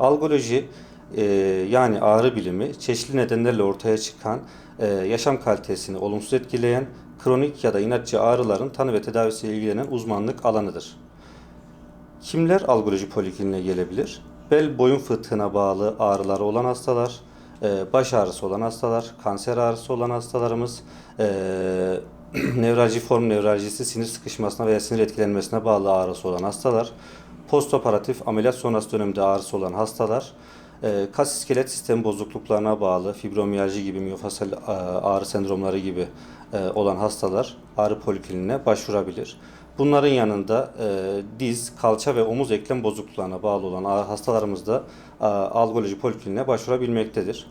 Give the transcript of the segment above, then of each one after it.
Algoloji e, yani ağrı bilimi çeşitli nedenlerle ortaya çıkan e, yaşam kalitesini olumsuz etkileyen kronik ya da inatçı ağrıların tanı ve tedavisiyle ilgilenen uzmanlık alanıdır. Kimler algoloji polikliniğine gelebilir? Bel boyun fıtığına bağlı ağrıları olan hastalar, e, baş ağrısı olan hastalar, kanser ağrısı olan hastalarımız, e, nevralji form nevralcisi sinir sıkışmasına veya sinir etkilenmesine bağlı ağrısı olan hastalar, postoperatif ameliyat sonrası dönemde ağrısı olan hastalar, e, kas iskelet sistem bozukluklarına bağlı fibromiyalji gibi miyofasal e, ağrı sendromları gibi e, olan hastalar ağrı polikliniğine başvurabilir. Bunların yanında e, diz, kalça ve omuz eklem bozukluklarına bağlı olan hastalarımız da e, algoloji polikliniğine başvurabilmektedir.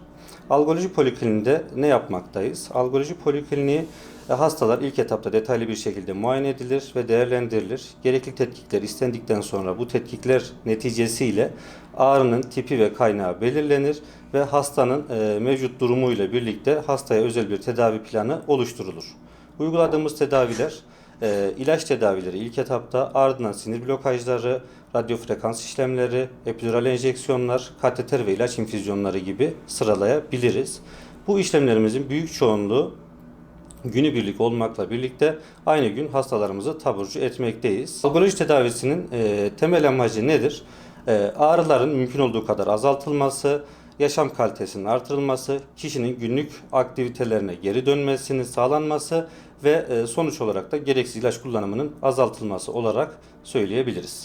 Algoloji polikliniğinde ne yapmaktayız? Algoloji polikliniği e, hastalar ilk etapta detaylı bir şekilde muayene edilir ve değerlendirilir. Gerekli tetkikler istendikten sonra bu tetkikler neticesiyle ağrının tipi ve kaynağı belirlenir ve hastanın e, mevcut durumuyla birlikte hastaya özel bir tedavi planı oluşturulur. Uyguladığımız tedaviler e, ilaç tedavileri ilk etapta ardından sinir blokajları, radyo frekans işlemleri, epidural enjeksiyonlar, kateter ve ilaç infüzyonları gibi sıralayabiliriz. Bu işlemlerimizin büyük çoğunluğu günübirlik olmakla birlikte aynı gün hastalarımızı taburcu etmekteyiz. Algoloji tedavisinin e, temel amacı nedir? E, ağrıların mümkün olduğu kadar azaltılması, yaşam kalitesinin artırılması, kişinin günlük aktivitelerine geri dönmesinin sağlanması ve e, sonuç olarak da gereksiz ilaç kullanımının azaltılması olarak söyleyebiliriz.